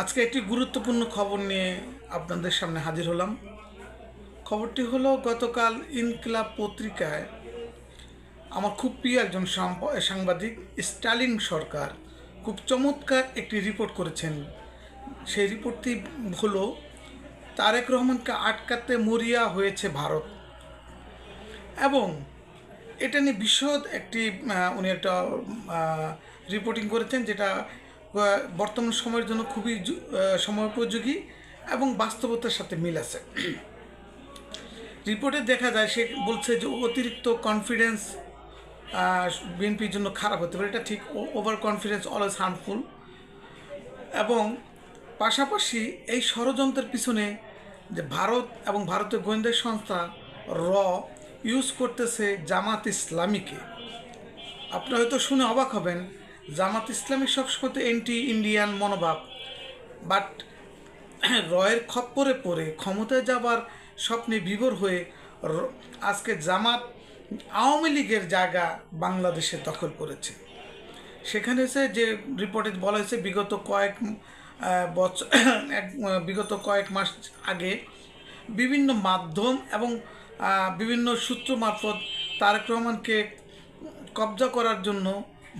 আজকে একটি গুরুত্বপূর্ণ খবর নিয়ে আপনাদের সামনে হাজির হলাম। খবরটি হলো, গতকাল ইনকিলাব পত্রিকায় আমার খুব প্রিয় একজন সাংবাদিক স্টালিন সরকার খুব চমৎকার একটি রিপোর্ট করেছেন। সেই রিপোর্টটি হলো, তারেক রহমানকে আটকাতে মরিয়া হয়েছে ভারত। এবং এটা নিয়ে বিশদ একটি উনি একটা রিপোর্টিং করেছেন যেটা বর্তমান সময়ের জন্য খুবই সময়োপযোগী এবং বাস্তবতার সাথে মিল আছে। রিপোর্টে দেখা যায়, সে বলছে যে অতিরিক্ত কনফিডেন্স বিএনপির জন্য খারাপ হতে পারে। এটা ঠিক ওভার কনফিডেন্স অলওয়েজ হার্মফুল এবং পাশাপাশি এই ষড়যন্ত্রের পিছনে যে ভারত এবং ভারতীয় গোয়েন্দা সংস্থা র ইউজ করতেছে জামাত ইসলামীকে। আপনি হয়তো শুনে অবাক হবেন জামাত ইসলামী সবসময় এন্টি ইন্ডিয়ান মনোভাব। বাট রয়ের খপ্পরে পড়ে, ক্ষমতায় যাবার স্বপ্নে বিভোর হয়ে আজকে জামাত আওয়ামী লীগের জায়গা বাংলাদেশে দখল করেছে। সেখানে এসে যে রিপোর্টে বলা হয়েছে, বিগত কয়েক বছর এক বিগত কয়েক মাস আগে বিভিন্ন মাধ্যম এবং বিভিন্ন সূত্র মারফত তারেক রহমানকে কবজা করার জন্য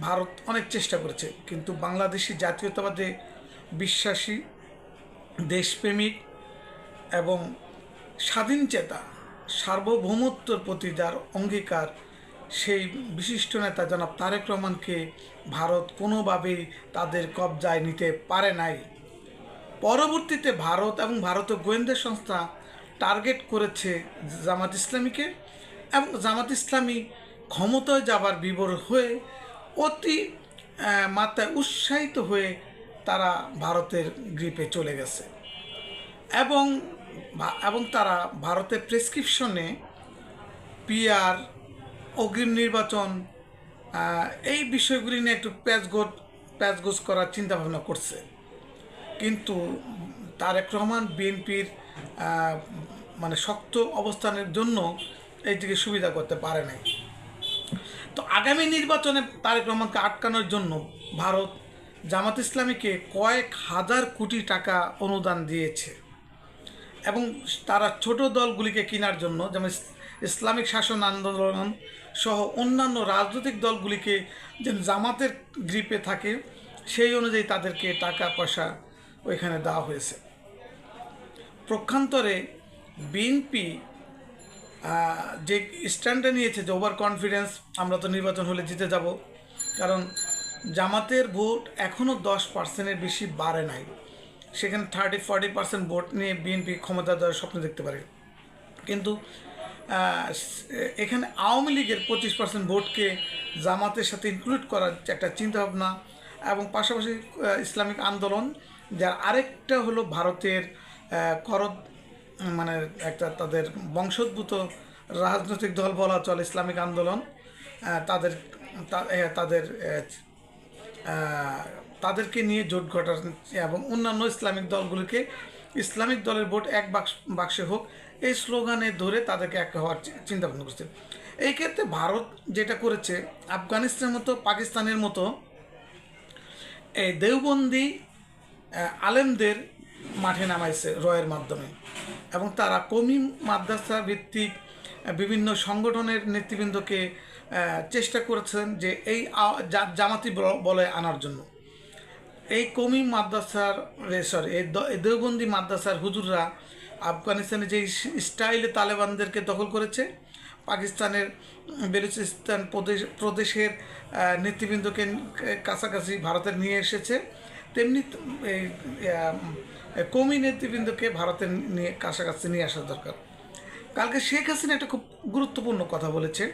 ভারত অনেক চেষ্টা করেছে, কিন্তু বাংলাদেশি জাতীয়তাবাদে বিশ্বাসী, দেশপ্রেমিক এবং স্বাধীন চেতা, সার্বভৌমত্বর প্রতি যার অঙ্গীকার, সেই বিশিষ্ট নেতা জনাব তারেক রহমানকে ভারত কোনোভাবেই তাদের কবজায় নিতে পারে নাই। পরবর্তীতে ভারত এবং ভারতীয় গোয়েন্দা সংস্থা টার্গেট করেছে জামাত ইসলামীকে এবং জামাত ইসলামী ক্ষমতায় যাবার বিবর হয়ে অতি মাত্রায় উৎসাহিত হয়ে তারা ভারতের গ্রিপে চলে গেছে। এবং এবং তারা ভারতের প্রেসক্রিপশনে পিআর, অগ্রিম নির্বাচন এই বিষয়গুলি নিয়ে একটু প্যাচগোট প্যাচগোজ করার চিন্তা ভাবনা করছে। কিন্তু তারেক রহমান, বিএনপির মানে শক্ত অবস্থানের জন্য এইটিকে সুবিধা করতে পারে নাই। তো আগামী নির্বাচনে তারেক রহমানকে আটকানোর জন্য ভারত জামাত ইসলামীকে কয়েক হাজার কোটি টাকা অনুদান দিয়েছে। এবং তারা ছোট দলগুলিকে কেনার জন্য যেমন ইসলামিক শাসন আন্দোলন সহ অন্যান্য রাজনৈতিক দলগুলিকে যেন জামাতের গ্রিপে থাকে, সেই অনুযায়ী তাদেরকে টাকা পয়সা ওইখানে দেওয়া হয়েছে। প্রক্ষান্তরে বিএনপি যে স্ট্যান্ডে নিয়েছে যে ওভার কনফিডেন্স আমরা তো নির্বাচন হলে জিতে যাব। কারণ জামাতের ভোট এখনও দশ পার্সেন্টের বেশি বাড়ে নাই। সেখানে থার্টি ফর্টি পার্সেন্ট ভোট নিয়ে বিএনপি ক্ষমতা দেওয়ার স্বপ্ন দেখতে পারে। কিন্তু এখানে আওয়ামী লীগের পঁচিশ পার্সেন্ট ভোটকে জামাতের সাথে ইনক্লুড করার একটা চিন্তাভাবনা এবং পাশাপাশি ইসলামিক আন্দোলন, যার আরেকটা হলো ভারতের করদ মানে একটা তাদের বংশোদ্ভূত রাজনৈতিক দল বলা চলে ইসলামিক আন্দোলন। তাদের তাদের তাদেরকে নিয়ে জোট ঘটার এবং অন্যান্য ইসলামিক দলগুলিকে, ইসলামিক দলের ভোট এক বাক্স, বাক্সে হোক, এই স্লোগানে ধরে তাদেরকে এক হওয়ার চিন্তা ভাবনা করছে। এই ক্ষেত্রে ভারত যেটা করেছে, আফগানিস্তানের মতো, পাকিস্তানের মতো, এই দেওবন্দি আলেমদের মাঠে নামাইছে রয়ের মাধ্যমে। এবং তারা কমি মাদ্রাসা ভিত্তিক বিভিন্ন সংগঠনের নেতৃবৃন্দকে চেষ্টা করেছেন যে এই জামাতি বল- আনার জন্য। এই কমি মাদ্রাসার সরি এই দেওবন্দি মাদ্রাসার হুজুররা আফগানিস্তানে যে স্টাইলে তালেবানদেরকে দখল করেছে, পাকিস্তানের বেলুচিস্তান প্রদেশ, প্রদেশের নেতৃবৃন্দকে কাছাকাছি ভারতের নিয়ে এসেছে। তেমনি কমি নেতৃবৃন্দকে ভারতের নিয়ে, কাছাকাছি নিয়ে আসা দরকার। কালকে শেখ হাসিনা একটা খুব গুরুত্বপূর্ণ কথা বলেছে,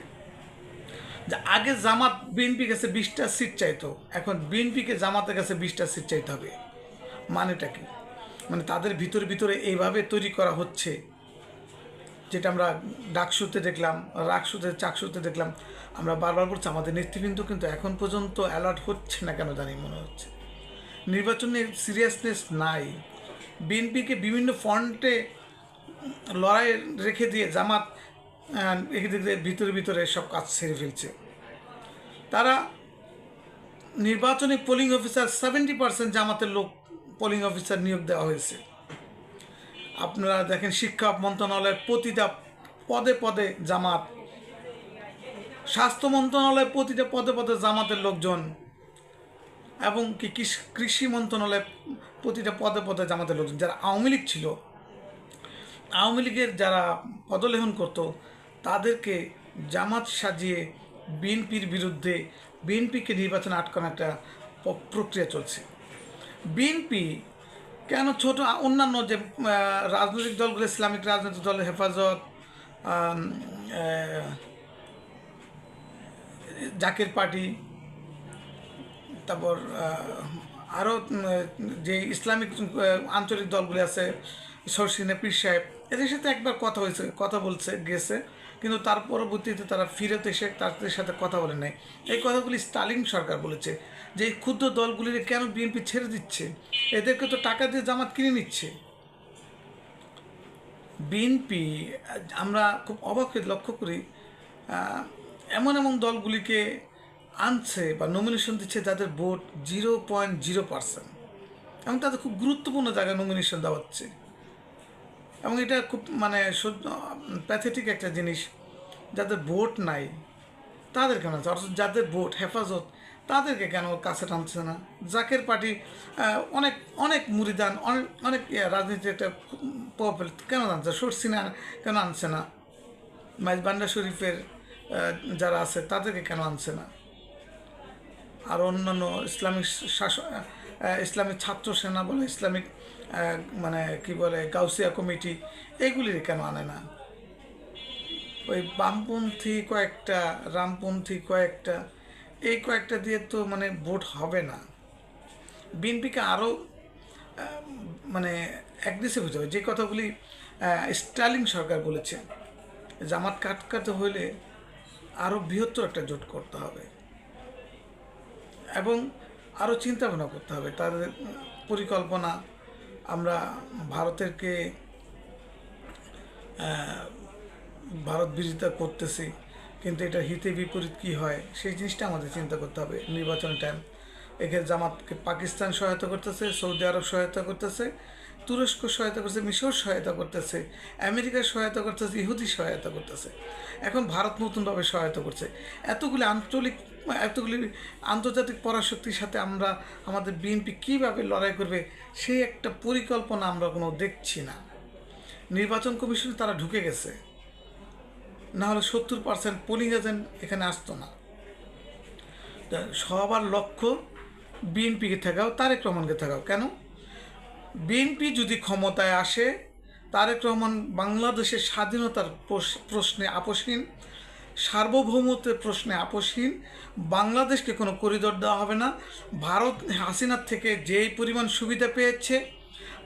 যে আগে জামাত বিএনপি কাছে বিশটা সিট চাইতো, এখন বিএনপিকে জামাতের কাছে বিশটা সিট চাইতে হবে। মানেটা কি? মানে তাদের ভিতরে ভিতরে এইভাবে তৈরি করা হচ্ছে, যেটা আমরা ডাকসুতে দেখলাম রাকসুতে চাকসুতে দেখলাম, আমরা বারবার বলছি আমাদের নেতৃবৃন্দ কিন্তু এখন পর্যন্ত অ্যালার্ট হচ্ছে না কেন জানি মনে হচ্ছে। নির্বাচনের সিরিয়াসনেস নাই। বিএনপিকে বিভিন্ন ফ্রন্টে লড়াই রেখে দিয়ে জামাত ভিতরে ভিতরে সব কাজ সেরে ফেলছে। তারা নির্বাচনী পোলিং অফিসার সেভেন্টি পার্সেন্ট জামাতের লোক পোলিং অফিসার নিয়োগ দেওয়া হয়েছে। আপনারা দেখেন শিক্ষা মন্ত্রণালয়ের প্রতিটা পদে পদে জামাত, স্বাস্থ্য মন্ত্রণালয়ের প্রতিটা পদে পদে জামাতের লোকজন এবং কি কৃষি- মন্ত্রণালয়ের প্রতিটা পদে পদে জামাতের লোকজন, যারা আওয়ামী লীগ ছিল, আওয়ামী লীগের যারা পদলেহন করত, তাদেরকে জামাত সাজিয়ে বিএনপির বিরুদ্ধে বিএনপিকে নির্বাচনে আটকানো একটা প্রক্রিয়া চলছে। বিএনপি কেন ছোট, অন্যান্য যে রাজনৈতিক দলগুলো, ইসলামিক রাজনৈতিক দলের হেফাজত জাকির পার্টি তারপর আরও যে ইসলামিক আঞ্চলিক দলগুলি আছে, সরসিনে পীর সাহেব, এদের সাথে একবার কথা হয়েছে, কথা বলছে, গেছে, কিন্তু তার পরবর্তীতে তারা ফিরত এসে তাদের সাথে কথা বলে নাই। এই কথাগুলি স্টালিন সরকার বলেছে যে, এই ক্ষুদ্র দলগুলির কেন বিএনপি ছেড়ে দিচ্ছে? এদেরকে তো টাকা দিয়ে জামাত কিনে নিচ্ছে। বিএনপি, আমরা খুব অবাক লক্ষ্য করি এমন এমন দলগুলিকে আনছে বা নমিনেশন দিচ্ছে যাদের vote zero point zero percent এবং তাদের খুব গুরুত্বপূর্ণ জায়গায় নমিনেশন দেওয়া হচ্ছে এবং এটা খুব মানে প্যাথেটিক একটা জিনিস। যাদের ভোট নাই তাদের কেন অথচ যাদের ভোট হেফাজত তাদেরকে কেন কাছে টানছে না? জাকের পার্টি অনেক অনেক মুরিদান অনেক অনেক ইয়ে, রাজনীতির একটা প্রভাব কেন আনছে? সরসিনা কেন আনছে না? মাইজবান্ডা শরীফের আহ, যারা আছে তাদেরকে কেন আনছে না? আর অন্যান্য ইসলামিক শাসক ইসলামিক ছাত্র সেনা বলে, ইসলামিক মানে কি বলে, গাউসিয়া কমিটি এগুলির কেন আনে না? ওই বামপন্থী কয়েকটা, রামপন্থী কয়েকটা, এই কয়েকটা দিয়ে তো মানে ভোট হবে না। বিএনপিকে আরও মানে অ্যাগ্রেসিভ হতে হবে। যে কথাগুলি স্টালিন সরকার বলেছে, জামাত কাটকাতে হলে আরও বৃহত্তর একটা জোট করতে হবে। এবং আরও চিন্তা ভাবনা করতে হবে। তাদের পরিকল্পনা আমরা ভারতেরকে ভারত বিরোধিতা করতেছি, কিন্তু এটা হিতে বিপরীত কি হয়, সেই জিনিসটা আমাদের চিন্তা করতে হবে নির্বাচন টাইম এখানে জামাতকে পাকিস্তান সহায়তা করতেছে, সৌদি আরব সহায়তা করতেছে তুরস্ক সহায়তা করতেছে মিশর সহায়তা করতেছে আমেরিকার সহায়তা করতেছে, ইহুদি সহায়তা করতেছে। এখন ভারত নতুনভাবে সহায়তা করছে। এতগুলি আঞ্চলিক, এতগুলি আন্তর্জাতিক পরাশক্তির সাথে আমরা, আমাদের বিএনপি কীভাবে লড়াই করবে, সেই একটা পরিকল্পনা আমরা কোনো দেখছি না। নির্বাচন কমিশনে তারা ঢুকে গেছে। না হলে সত্তর পার্সেন্ট পোলিং এজেন্ট এখানে আসতো না। সবার লক্ষ্য বিএনপিকে থাকাও তারেক রহমানকে থাকাও কেন? বিএনপি যদি ক্ষমতায় আসে, তারেক রহমান বাংলাদেশের স্বাধীনতার প্রশ- প্রশ্নে আপোষহীন, সার্বভৌমত্বের প্রশ্নে আপোষহীন, বাংলাদেশকে কোনো করিডোর দেওয়া হবে না। ভারত হাসিনার থেকে যেই পরিমাণ সুবিধা পেয়েছে,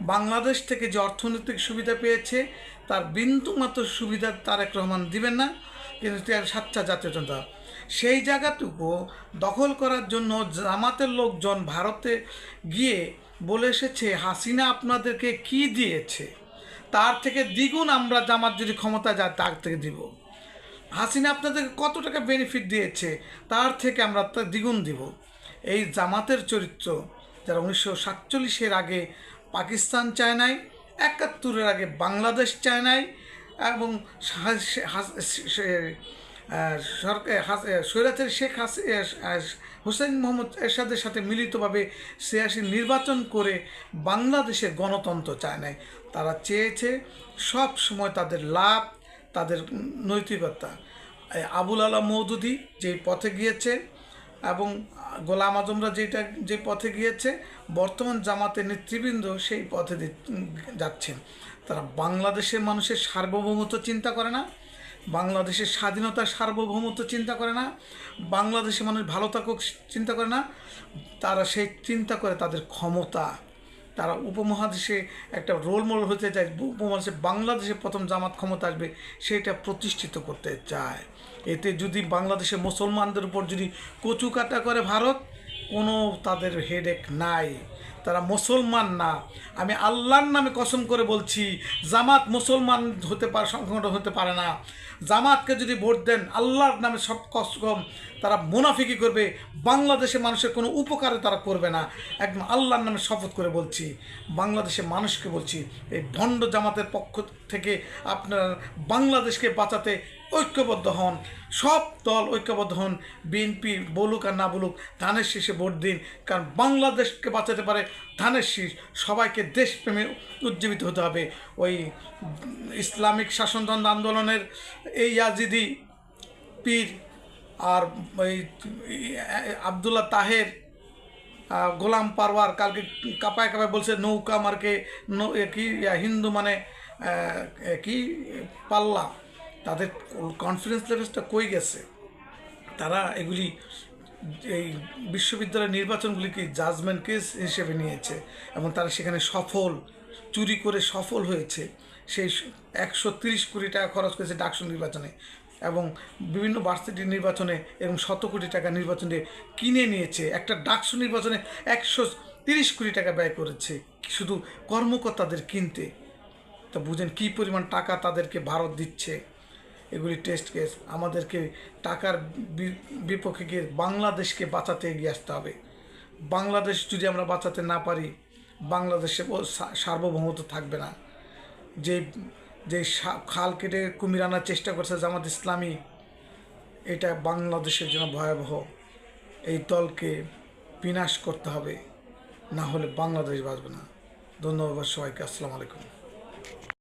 বাংলাদেশ থেকে যে অর্থনৈতিক সুবিধা পেয়েছে, তার বিন্দুমাত্র সুবিধা তারেক রহমান দিবেন না। কিন্তু সাচ্চা জাতীয় জনতা। সেই জায়গাটুকু দখল করার জন্য জামাতের লোকজন ভারতে গিয়ে বলে এসেছে, হাসিনা আপনাদেরকে কি দিয়েছে? তার থেকে দ্বিগুণ আমরা জামাত যদি ক্ষমতা যায়, তার থেকে দিব। হাসিনা আপনাদেরকে কত টাকা বেনিফিট দিয়েছে, তার থেকে আমরা তার দ্বিগুণ দিব। এই জামাতের চরিত্র যারা উনিশশো সাতচল্লিশের আগে পাকিস্তান চায় নাই, একাত্তরের আগে বাংলাদেশ চায় নাই, এবং সরকার স্বৈরাচারী শেখ হাসি হুসেন মোহাম্মদ এরশাদের সাথে মিলিতভাবে সিয়াসি নির্বাচন করে বাংলাদেশের গণতন্ত্র চায় নাই। তারা চেয়েছে সব সময় তাদের লাভ, তাদের নৈতিকতা। আবুল আলা মৌদুদি যেই পথে গিয়েছে এবং গোলাম আজমরা যেটা যে পথে গিয়েছে, বর্তমান জামাতের নেতৃবৃন্দ সেই পথে যাচ্ছেন। তারা বাংলাদেশের মানুষের সার্বভৌমত্ব চিন্তা করে না? বাংলাদেশের স্বাধীনতার সার্বভৌমত্ব চিন্তা করে না বাংলাদেশের মানুষ ভালো থাকুক চিন্তা করে না, তারা সেই চিন্তা করে তাদের ক্ষমতা। তারা উপমহাদেশে একটা রোল মডেল হতে চায়, উপমহাদেশে বাংলাদেশে প্রথম জামাত ক্ষমতা আসবে, সেটা প্রতিষ্ঠিত করতে চায়। এতে যদি বাংলাদেশের মুসলমানদের উপর যদি কচু কাটা করে ভারত, কোনো তাদের হেডেক নাই। তারা মুসলমান না। আমি আল্লাহর নামে কসম করে বলছি, জামাত মুসলমান হতে পারে, সংগঠন হতে পারে না। জামাতকে যদি ভোট দেন, আল্লাহর নামে সব কসম তারা মুনাফিকি করবে। বাংলাদেশের মানুষের কোনো উপকারে তারা করবে না। একদম আল্লাহর নামে শপথ করে বলছি, বাংলাদেশের মানুষকে বলছি, এই ভণ্ড জামাতের পক্ষ থেকে আপনার বাংলাদেশকে বাঁচাতে ঐক্যবদ্ধ হন। সব দল ঐক্যবদ্ধ হন। বিএনপি বলুক আর না বলুক, ধানের শীষে ভোট দিন। কারণ বাংলাদেশকে বাঁচাতে পারে ধানের শীষ। সবাইকে দেশপ্রেমে উজ্জীবিত হতে হবে। ওই ইসলামিক শাসনতন্ত্র আন্দোলনের এই ইয়াজিদি পীর আর ওই আবদুল্লাহ তাহের গোলাম পারওয়ার কালকে কাপায় কাপায় বলছে, নৌকা মার্কে কি হিন্দু মানে কি? পাল্লা। তাদের কনফিডেন্স লেভেলটা কই গেছে? তারা এগুলি এই বিশ্ববিদ্যালয় নির্বাচনগুলিকে জাজমেন্ট কেস হিসেবে নিয়েছে এবং তারা সেখানে সফল, চুরি করে সফল হয়েছে। সেই একশো তিরিশ কোটি টাকা খরচ করেছে ডাকসু নির্বাচনে এবং বিভিন্ন ভার্সিটি নির্বাচনে এবং শত কোটি টাকা নির্বাচনে কিনে নিয়েছে। একটা ডাকসু নির্বাচনে একশো তিরিশ কোটি টাকা ব্যয় করেছে। শুধু কর্মকর্তাদের কিনতে। তা বুঝেন কী পরিমাণ টাকা তাদেরকে ভারত দিচ্ছে? এগুলি টেস্ট কেস আমাদেরকে টাকার বিপক্ষে গিয়ে বাংলাদেশকে বাঁচাতে এগিয়ে আসতে হবে। বাংলাদেশ যদি আমরা বাঁচাতে না পারি, বাংলাদেশে সার্বভৌমত্ব থাকবে না। যে যে খাল কেটে কুমির আনার চেষ্টা করছে জামাত ইসলামী, এটা বাংলাদেশের জন্য ভয়াবহ। এই দলকে বিনাশ করতে হবে, না হলে বাংলাদেশ বাঁচবে না। ধন্যবাদ সবাইকে, আসসালামু আলাইকুম।